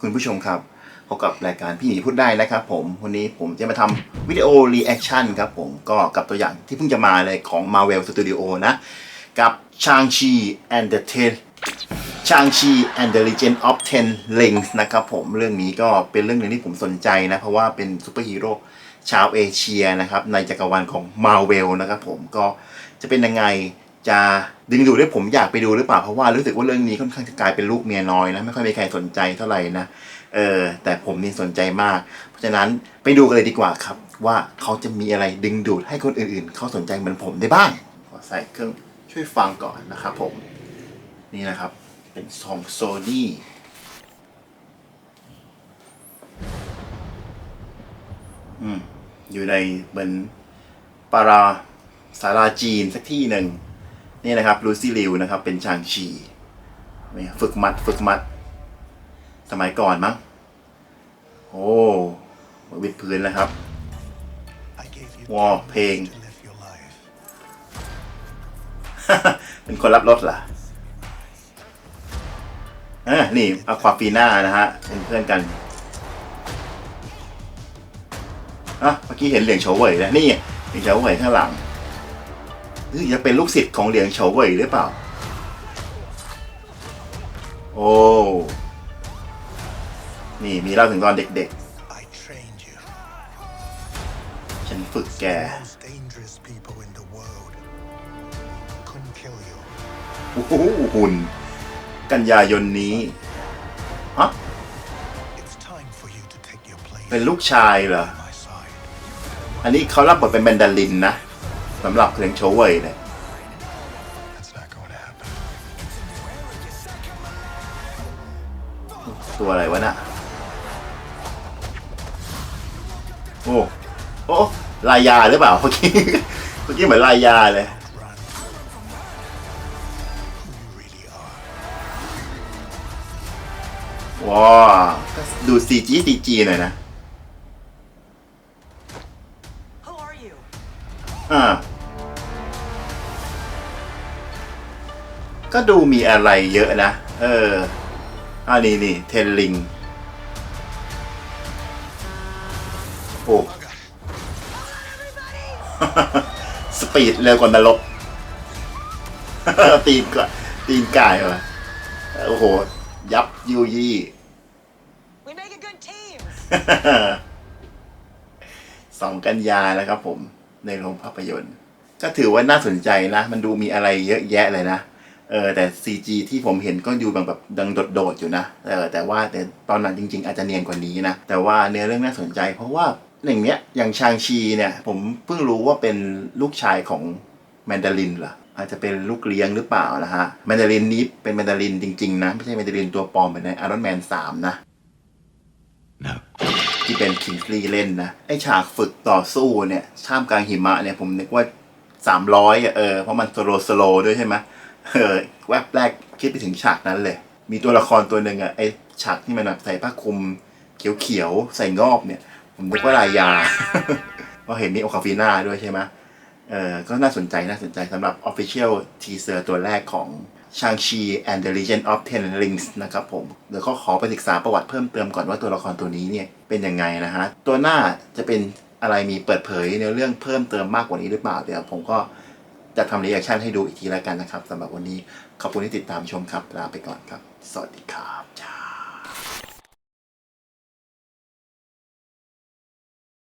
คุณผู้ชมครับพบกับรายการพี่หมีพูดได้นะครับผมวันนี้ผมจะมาทำวิดีโอรีแอคชั่นครับผมก็กับตัวอย่างที่เพิ่งจะมาเลยของ Marvel Studio นะ กับ Shang-Chi and the Ten Shang-Chi and the Legend of Ten Rings นะครับผมเรื่องนี้ก็เป็นเรื่องหนึ่งที่ผมสนใจนะ เพราะว่าเป็นซูเปอร์ฮีโร่ชาวเอเชียนะครับในจักรวาลของ Marvel นะครับผมก็จะเป็นยังไง จะดึงดูดให้ผมอยากไปดูหรือเปล่าเพราะว่ารู้สึกว่าเรื่องนี้ค่อนข้างจะกลายเป็นลูกเมียน้อยนะไม่ค่อยมีใครสนใจเท่าไหร่นะเออแต่ผมนี่สนใจมาก เพราะฉะนั้นไปดูกันเลยดีกว่าครับ ว่าเขาจะมีอะไรดึงดูดให้คนอื่นๆ เขาสนใจเหมือนผมได้บ้างขอใส่เครื่องช่วยฟังก่อนนะครับผม นี่นะครับ เป็นของโซนี่อืมอยู่ในเหมือนปาราสาราจีนสักที่หนึ่ง นี่นะครับลูซี่ลิวนะครับ เป็นชางชีฝึกมัดฝึกมัด สมัยก่อนมั้ง โอ้วิดพื้นนะครับวอเพลง เป็นคนรับรถเหรออะนี่อควาฟีน่านะฮะ เป็นเพื่อนกันอะเมื่อกี้เห็นเหลียงโฉวเว่ยแล้วนี่เหลียงโฉวเว่ยข้างหลัง หรือจะเป็นลูกศิษย์ของเหลียงโฉวเว่ยหรือเปล่า โอ้ นี่มีเล่าถึงตอนเด็กๆ ฉันฝึกแก โอ้โหหุ่น กันยายนนี้ฮะเป็นลูกชายเหรอ อันนี้เขารับบทเป็นแมนดารินนะ สำหรับเพลงโชเว่ยเนี่ยตัวอะไรวะน่ะ โอ้ โอ้ลายาหรือเปล่าเมื่อกี้เมื่อกี้เหมือนลายาเลยว้าวก็ดู CG CG หน่อยนะอ่า ก็ดูมีอะไรเยอะนะ เอออ่านี่นี่เทนลิง โอ้ สปีดเร็วกว่านรก ตีนก็ตีนกายเหรอโอ้โห ยับยูยี่ We make a good team. สองกันยาแล้วครับผม ในโรงภาพยนตร์ ก็ถือว่าน่าสนใจนะ มันดูมีอะไรเยอะแยะเลยนะ เออแต่ CG ที่ผมเห็นก็ดูแบบแบบดังโดดๆอยู่นะเออแต่ว่าแต่ตอนนั้นจริง ๆ อาจจะเนียนกว่านี้นะ แต่ว่าเนื้อเรื่องน่าสนใจ เพราะว่าอย่างเนี้ยอย่างชางชีเนี่ย ผมเพิ่งรู้ว่าเป็นลูกชายของแมนดารินเหรออาจจะเป็นลูกเลี้ยงหรือเปล่านะฮะแมนดารินนี้เป็นแมนดารินจริงๆนะ ไม่ใช่แมนดารินตัวปลอมเหมือนในอารอนแมน3นะ No. ที่เป็นคิงส์ลีเล่นนะ ไอฉากฝึกต่อสู้เนี่ยท่ามกลางหิมะเนี่ยผมนึกว่าสามร้อยเออเพราะมันสโลสโลด้วยใช่ไหม เออแวบแรกคิดไปถึงฉากนั้นเลย มีตัวละครตัวหนึ่งอะไอฉากที่มันแบบใส่ผ้าคลุม เขียวๆ ใส่งอบเนี่ย ผมนึกว่าลายยาเพราะเห็นมีโอคาฟีน่าด้วยใช่ไหมเออก็น่าสนใจน่าสนใจสำหรับ Official Teaser ตัวแรกของ Shang-Chi and the Legend of Ten Rings นะครับผมเดี๋ยวก็ขอไปศึกษาประวัติเพิ่มเติมก่อนว่าตัวละครตัวนี้เนี่ยเป็นยังไงนะฮะ ตัวหน้าจะเป็นอะไรมีเปิดเผยในเรื่องเพิ่มเติมมากกว่านี้หรือเปล่า เดี๋ยวผมก็ จะทำรีแอคชั่นให้ดูอีกทีแล้วกันนะครับสำหรับวันนี้ขอบคุณที่ติดตามชมครับลาไปก่อนครับ สวัสดีครับจ้า